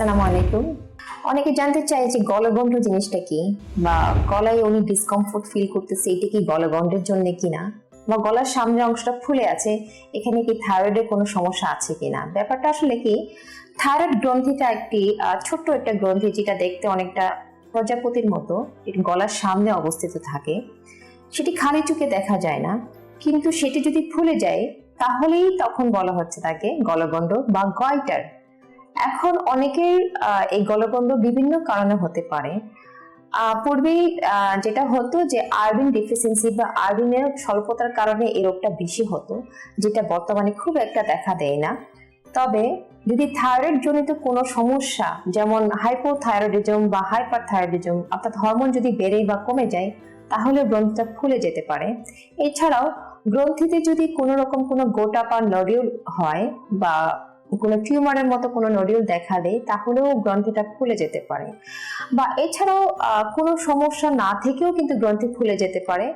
আসসালামু আলাইকুম। অনেকে জানতে চায় যে গলগণ্ড জিনিসটা কি? বা গলায় উনি ডিসকমফোর্ট ফিল করতেছে, এটা কি গলগণ্ডের জন্য কিনা? বা গলার সামনের অংশটা ফুলে আছে, এখানে কি থাইরয়েডের কোনো সমস্যা আছে কিনা? ব্যাপারটা আসলে কি থাইরয়েড গ্রন্থিটা একটি ছোট্ট একটা গ্রন্থি যেটা দেখতে অনেকটা প্রজাপতির মতো গলার সামনে অবস্থিত থাকে। সেটি খালি চোখে দেখা যায় না, কিন্তু সেটি যদি ফুলে যায়, তাহলেই তখন বলা হচ্ছে তাকে গলগণ্ড বা গয়টার এখন অনেকের এই গলগণ্ড বিভিন্ন কারণে হতে পারে। আহ, যেটা হতো যে আয়রন ডেফিসিয়েন্সি বা আয়রনের স্বল্পতার কারণে এই রোগটা বেশি হতো যেটা বর্তমানে খুব একটা দেখা দেয় না। তবে যদি থাইরয়েড জনিত কোনো সমস্যা যেমন হাইপোথাইরয়েডিজম বা হাইপার থাইরয়েডিজম অর্থাৎ হরমোন যদি বেড়ে বা কমে যায় তাহলে গ্রন্থিটা ফুলে যেতে পারে। এছাড়াও গ্রন্থিতে যদি কোনো রকম কোনো গোটা বা নডিউল হয় বা কোনো টিউমারের মতো কোনো নডিউল দেখা দেয়, তাহলেও গ্রন্থিটা ফুলে যেতে পারে। বা এছাড়াও কোনো সমস্যা না থেকেও কিন্তু গ্রন্থি ফুলে যেতে পারে।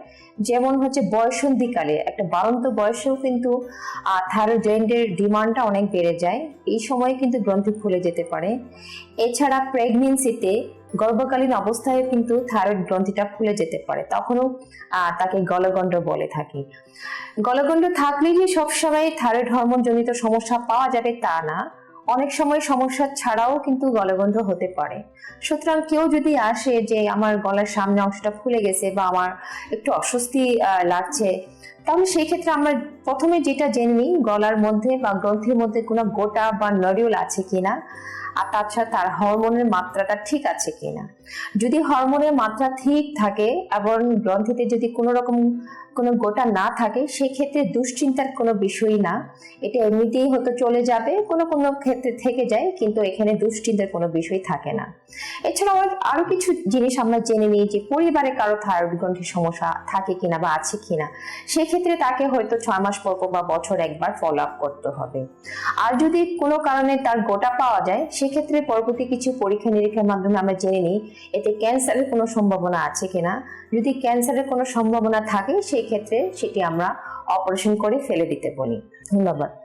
যেমন হচ্ছে বয়সন্ধিকালে, একটা বারন্ত বয়সেও কিন্তু থাইরয়েডের ডিমান্ডটা অনেক বেড়ে যায়। এই সময় কিন্তু গ্রন্থি ফুলে যেতে পারে। এছাড়া প্রেগনেন্সিতে গর্ভকালীন অবস্থায় কিন্তু থাইরয়েড গ্রন্থিটা ফুলে যেতে পারে। তখনও তাকে গলগণ্ড বলে থাকি। গলগণ্ড থাকলেই যে সবসময় থাইরয়েড হরমোন জনিত সমস্যা পাওয়া যাবে তা না। অনেক সময় সমস্যা ছাড়াও কিন্তু গলগণ্ড হতে পারে। সুতরাং কেউ যদি আসে যে, আমার গলার সামনে অংশটা ফুলে গেছে বা আমার একটু অস্বস্তি লাগছে তাহলে সেই ক্ষেত্রে আমরা প্রথমে যেটা জেনে নিই, গলার মধ্যে বা গ্রন্থির মধ্যে কোনো গোটা বা নডিউল আছে কিনা, আর তাছাড়া তার হরমোনের মাত্রাটা ঠিক আছে কিনা। যদি হরমোনের মাত্রা ঠিক থাকে, এবং গ্রন্থিতে যদি কোনো রকম কোনো গোটা না থাকে, সেক্ষেত্রে দুশ্চিন্তার কোনো বিষয়ই না। এটা এমনিতেই হয়তো চলে যাবে, কোনো কোনো ক্ষেত্রে থেকে যায়, কিন্তু এখানে দুশ্চিন্তার কোনো বিষয় থাকে না। এছাড়াও আরও কিছু জিনিস আমরা জেনে নিই যে পরিবারে কারও থাইরয়েড গ্রন্থির সমস্যা থাকে কিনা বা আছে কিনা। সেক্ষেত্রে তাকে হয়তো ছয় মাস পর বা বছর একবার ফলো আপ করতে হবে। আর যদি কোনো কারণে তার গোটা পাওয়া যায়, সেক্ষেত্রে পরবর্তী কিছু পরীক্ষা নিরীক্ষার মাধ্যমে আমরা জেনে নিই, এতে ক্যান্সারের কোনো সম্ভাবনা আছে কিনা। যদি ক্যান্সারের কোনো সম্ভাবনা থাকে সেই ক্ষেত্রে সেটি আমরা অপারেশন করে ফেলে দিতে বলি ধন্যবাদ।